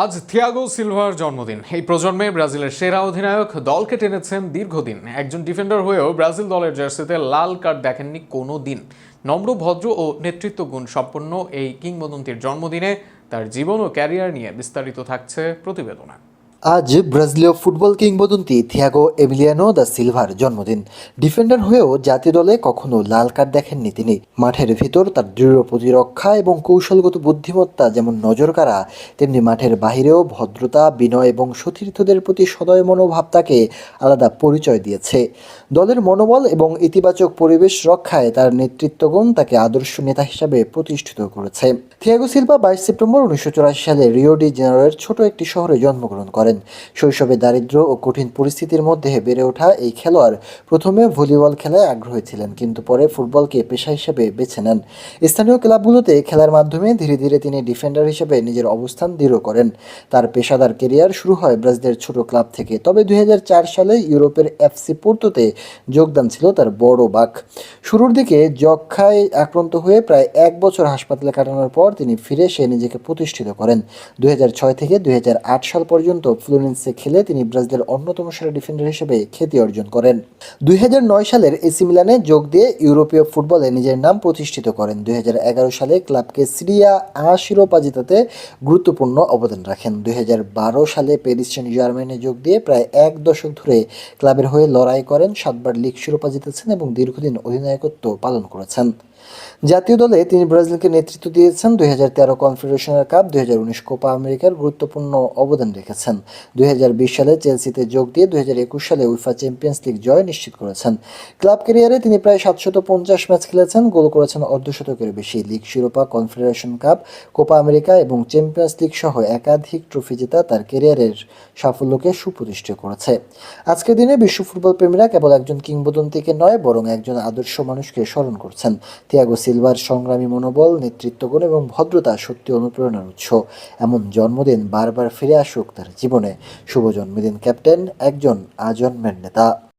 আজ Thiago silver জন্মদিন। এই প্রজন্মে ব্রাজিলের সেরা অধিনায়ক দলকে টেনেছেন দীর্ঘদিন। একজন ডিফেন্ডার হয়েও ব্রাজিল দলের জার্সিতে লাল কার্ড দেখেননি কোনো দিন নম্র, ভদ্র ও নেতৃত্ব গুণ সম্পন্ন এই কিংবদন্তির জন্মদিনে তার জীবন ও ক্যারিয়ার নিয়ে বিস্তারিত থাকছে প্রতিবেদনা। আজ ব্রাজিলীয় ফুটবল কিংবদন্তি থিয়াগো এমিলিয়ানো দা সিলভার জন্মদিন। ডিফেন্ডার হয়েও জাতীয় দলে কখনো লাল কার্ড দেখেননি তিনি। মাঠের ভিতর তার দৃঢ় প্রতিরক্ষা এবং কৌশলগত বুদ্ধিমত্তা যেমন নজর নজরকাড়া তেমনি মাঠের বাহিরেও ভদ্রতা, বিনয় এবং সতীর্থদের প্রতি সদয় মনোভাব তাকে আলাদা পরিচয় দিয়েছে। দলের মনোবল এবং ইতিবাচক পরিবেশ রক্ষায় তার নেতৃত্বগুণ তাকে আদর্শ নেতা হিসাবে প্রতিষ্ঠিত করেছে। থিয়াগো সিলভা বাইশ সেপ্টেম্বর উনিশশো চুরাশি সালে রিও ডি জেনারের ছোট একটি শহরে জন্মগ্রহণ করেন। শৈশবে দারিদ্র্য ও কঠিন পরিস্থিতির মধ্যে বেড়ে ওঠা এই খেলোয়াড় প্রথমে ভলিবল খেলায় আগ্রহী ছিলেন, কিন্তু পরে ফুটবলকে পেশা হিসেবে বেছে নেন। স্থানীয় ক্লাবগুলোতে খেলার মাধ্যমে ধীরে ধীরে তিনি ডিফেন্ডার হিসেবে নিজের অবস্থান দৃঢ় করেন। তার পেশাদার কেরিয়ার শুরু হয় ব্রাজিলের ছোট ক্লাব থেকে, তবে দুই হাজার চার সালে ইউরোপের এফসি পোর্তোতে যোগদান ছিল তার বড় বাক শুরুর দিকে যক্ষায় আক্রান্ত হয়ে প্রায় এক বছর হাসপাতালে কাটানোর পর তিনি ফিরে এসে নিজেকে প্রতিষ্ঠিত করেন। দুই হাজার ছয় থেকে দুই হাজার আট সাল পর্যন্ত ফ্লোরেন্সে খেলে তিনি ব্রাজিলের অন্যতম সেরা ডিফেন্ডার হিসেবে খ্যাতি অর্জন করেন। দুই হাজার নয় সালের এসি মিলানে যোগ দিয়ে ইউরোপীয় ফুটবলে নিজের নাম প্রতিষ্ঠিত করেন। দুই হাজার এগারো সালে ক্লাবকে সিরিয়া আ শিরোপা জেতাতে গুরুত্বপূর্ণ অবদান রাখেন। দুই হাজার বারো সালে প্যারিস সেন্ট জার্মানে যোগ দিয়ে প্রায় এক দশক ধরে ক্লাবের হয়ে লড়াই করেন। সাতবার লিগ শিরোপা জিতেছেন এবং দীর্ঘদিন অধিনায়কত্ব পালন করেছেন। জাতীয় দলে তিনি ব্রাজিলকে নেতৃত্ব দিয়েছেন। দুই হাজার তেরো কনফেডারেশনের কাপ, দুই হাজার উনিশ কোপা আমেরিকার গুরুত্বপূর্ণ অবদান রেখেছেন। দুই হাজার বিশ সালে চেলসিতে যোগ দিয়ে দুই হাজার একুশ সালে উইফা চ্যাম্পিয়ন্স লিগ জয় নিশ্চিত করেছেন। ক্লাব ক্যারিয়ারে তিনি প্রায় সাতশত পঞ্চাশ ম্যাচ খেলেছেন, গোল করেছেন অর্ধশতকের বেশি। লিগ শিরোপা, কনফেডারেশন কাপ, কোপা আমেরিকা এবং চ্যাম্পিয়ন্স লিগ সহ একাধিক ট্রফি জেতা তার ক্যারিয়ারের সাফল্যকে সুপ্রতিষ্ঠিত করেছে। আজকের দিনে বিশ্ব ফুটবল প্রেমীরা কেবল একজন কিংবদন্তিকে নয়, বরং একজন আদর্শ মানুষকে স্মরণ করছেন। তিয়াগো সিলভার সংগ্রামী মনোবল নেতৃত্বগুণ এবং ভদ্রতা সত্যি অনুপ্রেরণার উৎস। এমন জন্মদিন বারবার ফিরে আসুক তার জীবনে। শুভ জন্মদিন ক্যাপ্টেন, একজন আজন্মের নেতা।